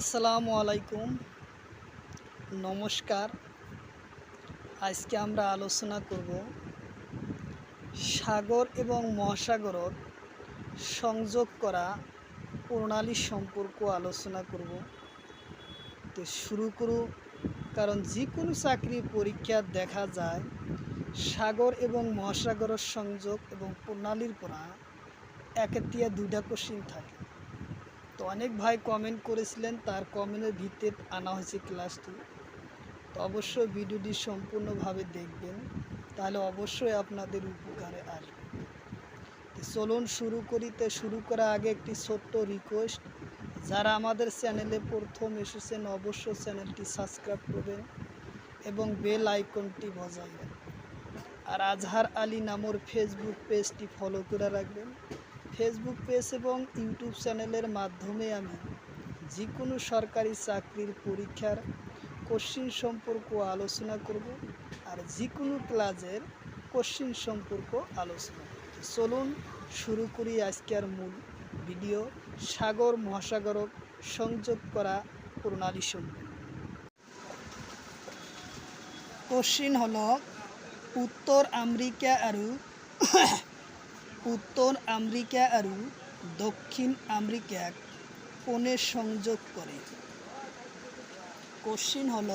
আসসালামু আলাইকুম। নমস্কার। আজকে আমরা আলোচনা করব সাগর এবং মহাসাগরত সংযোগ করা প্রণালী সম্পর্ক আলোচনা করব। তো শুরু করু, কারণ যে কোনো চাকরি পরীক্ষা দেখা যায়, সাগর এবং মহাসাগরের সংযোগ এবং প্রণালীর পড়া একেতিয়া দুইটা কোশ্চিন থাকে। অনেক ভাই কমেন্ট করেছিলেন, তার কমেন্টের ভিত্তিতে আনা হয়েছে ক্লাসটি তো অবশ্যই ভিডিওটি সম্পূর্ণভাবে দেখবেন, তাহলে অবশ্যই আপনাদের উপকারে আসবে। চলুন শুরু করি। তো শুরু করার আগে একটি ছোট্ট রিকোয়েস্ট যারা আমাদের চ্যানেলে প্রথম এসেছেন, অবশ্যই চ্যানেলটি সাবস্ক্রাইব করবেন এবং বেল আইকনটি বজাইবেন। আর আজহার আলী নামর ফেসবুক পেজটি ফলো করে রাখবেন। ফেসবুক পেজ এবং ইউটিউব চ্যানেলের মাধ্যমে আমি যে কোনো সরকারি চাকরির পরীক্ষার কোশ্চিন সম্পর্ক আলোচনা করব আর যে কোনো ক্লাসের কোশ্চিন সম্পর্ক আলোচনা চলুন শুরু করি আজকের মূল ভিডিও, সাগর মহাসাগরক সংযোগ করা প্রণালী সম্পর্ক। কোশ্চিন হলো, উত্তর আমেরিকা আৰু উত্তর আমেরিকা আৰু দক্ষিণ আমেরিকাক কোণে সংযোগ করে। কোশ্চিন হল,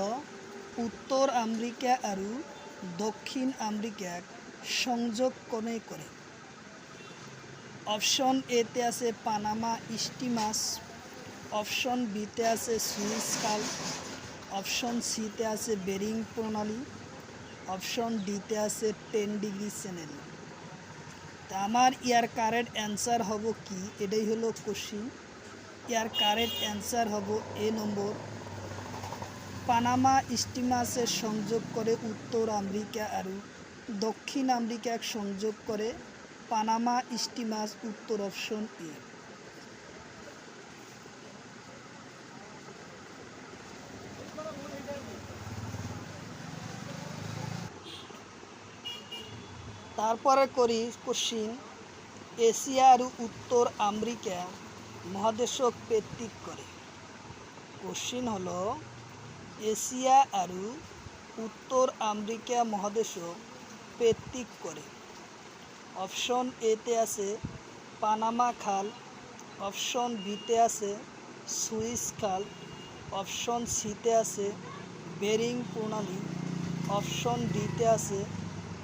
উত্তর আমেরিকা আৰু দক্ষিণ আমেরিকাক সংযোগ কোণে করে? অপশন এতে আছে পানামা স্টিমাস অপশন বিতে আছে সুইস কাল অপশন সিতে আছে বেরিং প্রণালী অপশন ডিতে আছে টেন ডিগ্রি চ্যানেল তা আমার ইয়ার কারেক্ট অ্যান্সার হব কি? এটাই হলো কোশ্চিন ইয়ার কারেক্ট অ্যান্সার হব এ নম্বর, পানামা স্টিমাসে সংযোগ করে উত্তর আমেরিকা আর দক্ষিণ আমেরিকাক সংযোগ করে পানামা স্টিমাস উত্তর অপশন এ। তারপরে করি কোশ্চিন। এশিয়া আর উত্তর আমেরিকা মহাদেশক পেত্তিক করে। কোশ্চিন হল, এশিয়া আর উত্তর আমেরিকা মহাদেশক পেত্তিক করে। অপশন এতে আছে পানামা খাল, অপশন বিতে আছে সুইস খাল, অপশন সিতে আছে বেরিং প্রণালী, অপশন ডিতে আছে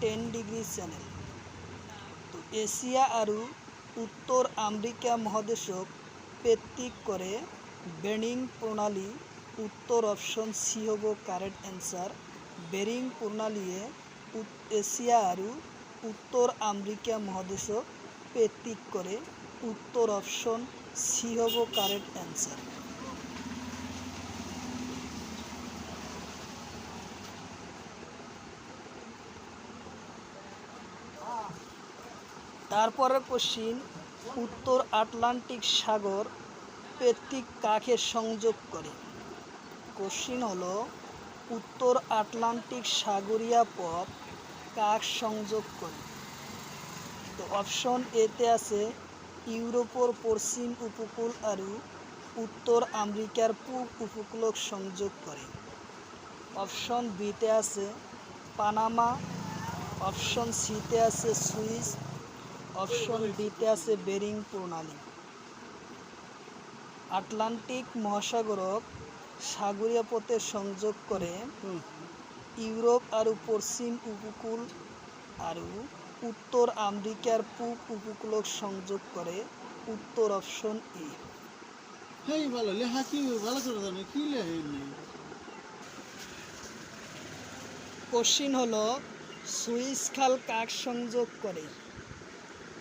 টেন ডিগ্রি চ্যানেল তো এশিয়া আৰু উত্তর আমেরিকা মহাদেশক পেত্তিক করে বেরিং প্রণালী উত্তর অপশন সি হব কারেক্ট অ্যান্সার বেরিং প্রণালীয়ে এশিয়া আৰু উত্তর আমেরিকা মহাদেশক পেত্তিক করে উত্তর অপশন সি হব কারেক্ট অ্যান্সার তারপরে কোশ্চিন, উত্তর আটলান্টিক সাগর পেত্তিক কাকে সংযোগ করে? কোশ্চিন হলো, উত্তর আটলান্টিক সাগরীয় পথ কাক সংযোগ করে? তো অপশন এতে আছে, ইউরোপর পশ্চিম উপকূল আৰু উত্তর আমেরিকার পূব উপকূলক সংযোগ করে। অপশন বিতে আছে, পানামা। অপশন সিতে আছে সুইস অপশন ডিতে আছে বেরিং প্রণালী। আটলান্টিক মহাসাগরক সাগরীয় পথে সংযোগ করে ইউরোপ আৰু পশ্চিম উপকূল আৰু উত্তর আমেরিকার পূব উপকূলক সংযোগ করে উত্তর অপশন এ। হেই ভালো লেখা কি ভালো করে জানে কি কোশ্চিন হলো সুইস খাল কাক সংযোগ করে?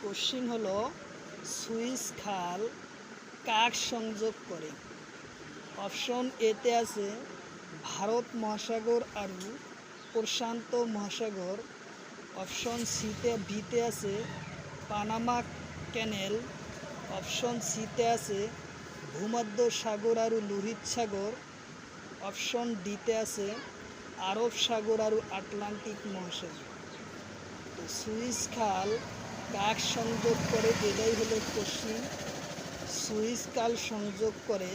কোশ্চিন হলো, সুইস খাল কাক সংযোগ করে? অপশন এতে আছে, ভারত মহাসাগর আর প্রশান্ত মহাসাগর। অপশন সিতে বিতে আছে, পানামা ক্যানেল। অপশন সিতে আছে, ভূমধ্য সাগর আর লোহিত সাগর। অপশন ডিতে আছে, আরব সাগর আর আটলান্টিক মহাসাগর। সুইস খাল কাক সংযোগ করে, এটাই হলো কোশ্চিন সুইস কাল সংযোগ করে।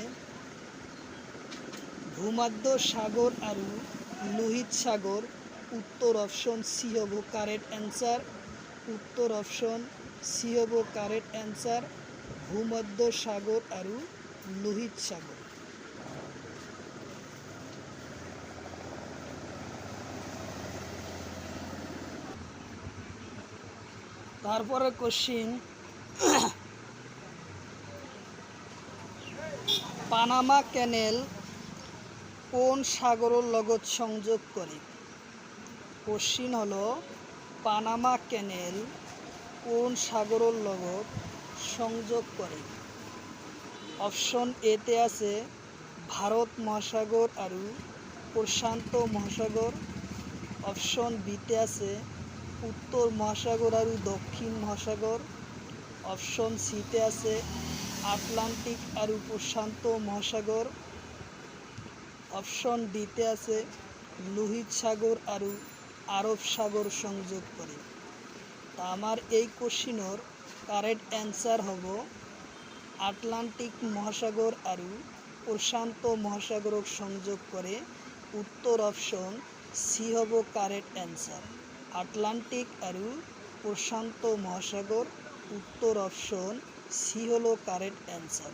ভূমধ্য সাগর আৰু লোহিত সাগর, উত্তর অপশন সি হব কারেক্ট অ্যান্সার উত্তর অপশন সি হব কারেক্ট অ্যান্সার ভূমধ্য সাগর আৰু লোহিত সাগর। তারপরে কোশ্চিন পানামা ক্যানেল কোন সাগরের লগত সংযোগ করে? কোশ্চিন হলো, পানামা ক্যানেল কোন সাগরের লগত সংযোগ করে? অপশন এতে আছে, ভারত মহাসাগর আৰু প্রশান্ত মহাসাগর। অপশন বিতে আছে উত্তর মহাসাগর আৰু দক্ষিণ মহাসাগর। অপশন সিতে আছে আটলান্টিক আৰু প্রশান্ত মহাসাগর। অপশন ডিতে আছে লোহিত সাগর আৰু আরব সাগর সংযোগ করে। তা আমার এই কোশ্চিনৰ কারেক্ট অ্যান্সার হব আটলান্টিক মহাসাগর আৰু প্রশান্ত মহাসাগরক সংযোগ করে। উত্তর অপশন সি হব কারেক্ট অ্যান্সার। আটলান্টিক আৰু প্রশান্ত মহাসাগর উত্তর অপশন সি হলো কারেক্ট অ্যান্সার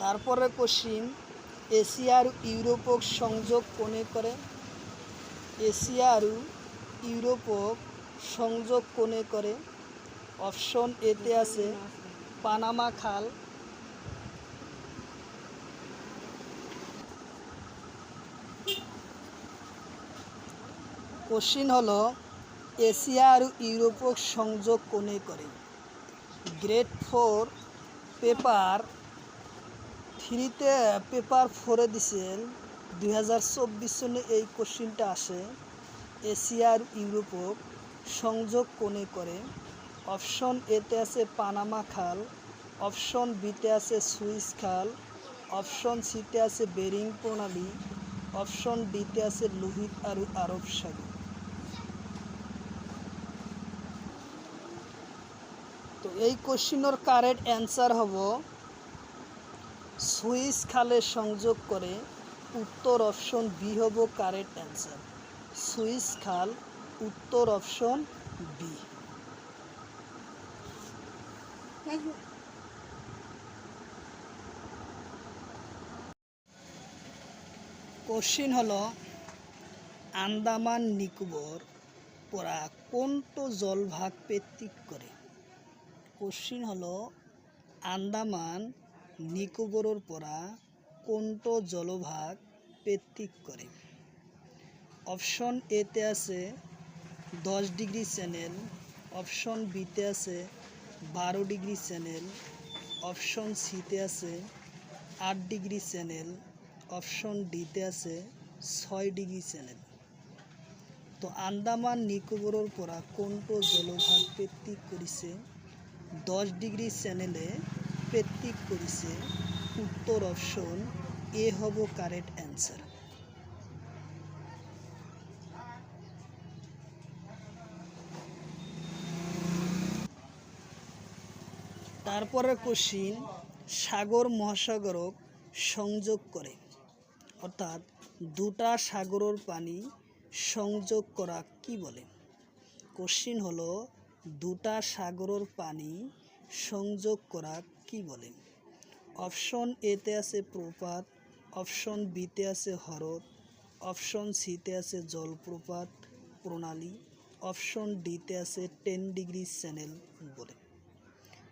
তারপরে কোশ্চিন এশিয়া আৰু ইউৰোপক সংযোগ কোনে কৰে? এছিয়া আৰু ইউৰোপক সংযোগ কোনে কৰে? অপশন এতে আছে পানামা খাল কোশ্চিন হলো, এশিয়া আৰু ইউৰোপক সংযোগ কোনে করে? গ্রেড ফোর পেপার, থ্রিতে পেপার ফোরে দিছেন, দুই হাজার চব্বিশ সনে এই কোশ্চিনটা আসে, এশিয়া আর ইউরোপক সংযোগ কোনে করে? অপশন এতে আছে পানামা খাল, অপশন বিতে আছে সুইস খাল, অপশন সিতে আছে বেরিং প্রণালী, অপশন ডিতে আছে লোহিত আৰু আরব সাগর। এই কোশ্চিনের কারেক্ট অ্যান্সার হব সুইস খালে সংযোগ করে উত্তর অপশন বি হব কারেক্ট অ্যান্সার। সুইস খাল, উত্তর অপশন বি। কোশ্চিন হলো, আন্দামান নিকোবর পরা কোনটো জলভাগ পেত্তিক করে? কোশ্চিন হলো, আন্দামান নিকোবরের পরা কোনটো জলভাগ পেত্তিক করে? অপশন এতে আছে দশ ডিগ্রি চ্যানেল অপশন বিতে আছে বারো ডিগ্রি চ্যানেল অপশন সিতে আছে আট ডিগ্রি চ্যানেল অপশন ডিতে আছে ছয় ডিগ্রি চ্যানেল তো আন্দামান নিকোবরের পরা কোনটো জলভাগ পেত্তিক করিছে? দশ ডিগ্রি চ্যানেলে পেত্তিক করিছে উত্তর অপশন এ হব কারেক্ট অ্যান্সার। তারপরে কোশ্চিন সাগর মহাসাগরক সংযোগ করে। অর্থাৎ দুটা সাগরের পানি সংযোগ করা কি বলে? কোশ্চিন হলো দুটা সাগরের পানি সংযোগ করা কি বলে অপশন এতে আছে প্রপাত, অপশন বিতে আছে হ্রদ অপশন সিতে আছে জলপ্রপাত, প্রণালী, অপশন ডিতে আছে টেন ডিগ্রি চ্যানেল বলে।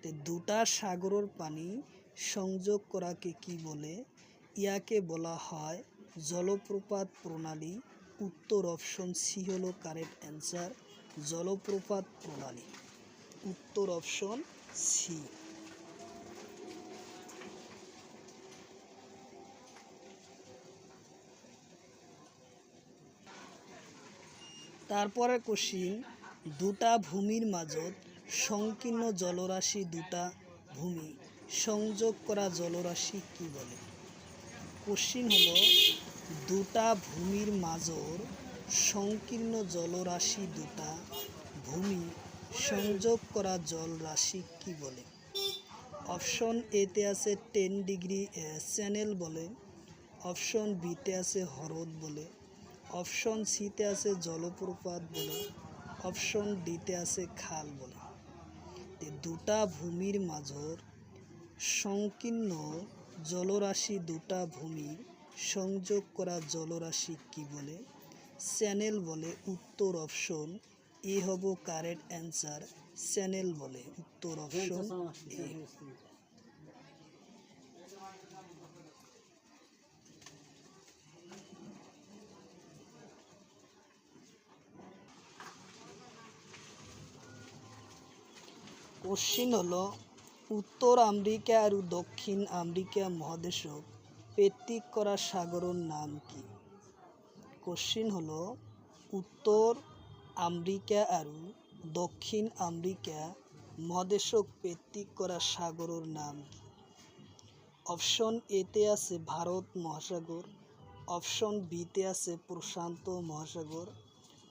তো দুটা সাগরের পানি সংযোগ করাকে কি বলে? ইয়াকে বলা হয় জলপ্রপাত প্রণালী। উত্তর অপশন সি হলো কারেক্ট অ্যান্সার জলপ্রপাত প্রণালী। উত্তর অপশন সি তারপরে কোশ্চিন দুটা ভূমির মাজত সংকীর্ণ জলরাশি দুটা ভূমি সংযোগ করা জলরাশি কি বলে? কোশ্চিন হলো, দুটা ভূমির মাজর সংকীর্ণ জলরাশি দুটা ভূমি সংযোগ করা জল রাশি কি বলে? অপশন এতে আছে টেন ডিগ্রি চ্যানেল বলে। অপশন বিতে আছে হ্রদ বলে। অপশন সিতে আছে জলপ্রপাত বলে। অপশন ডিতে আছে খাল বলে। দুটা ভূমির মাঝর সংকীর্ণ জলরাশি দুটা ভূমির সংযোগ করা জলরাশি কি বলে? চ্যানেল বলে উত্তর অপশন এ হব কারেক্ট অ্যান্সার। চ্যানেল বলে উত্তর অপশন এ। কোশ্চিন হলো, উত্তর আমেরিকা আর দক্ষিণ আমেরিকা মহাদেশক পেত্তিক করা সাগরের নাম কি? কোশ্চিন হলো, উত্তর আমেরিকা আর দক্ষিণ আমেরিকা মহাদেশক পেত্তিক করা সাগরের নাম অপশন এতে আছে ভারত মহাসাগর অপশন বিতে আছে প্রশান্ত মহাসাগর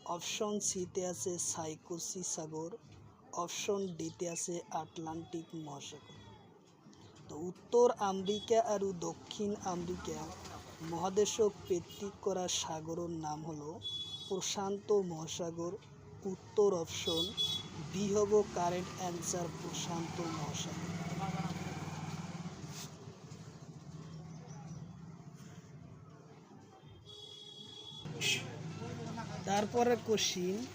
অপশন সিতে আছে সাইকোসি সাগর অপশন ডিতে আছে আটলান্টিক মহাসাগর তো উত্তর আমেরিকা আর দক্ষিণ আমেরিকা মহাদেশক পেত্তিক করা সাগরের নাম হলো প্রশান্ত মহাসাগর। উত্তর অপশন বি হব কারেন্ট অ্যান্সার প্রশান্ত মহাসাগর। তারপরে কোশ্চিন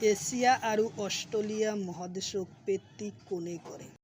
এশিয়া আর অস্ট্রেলিয়া মহাদেশক পেত্তিক কোনে করে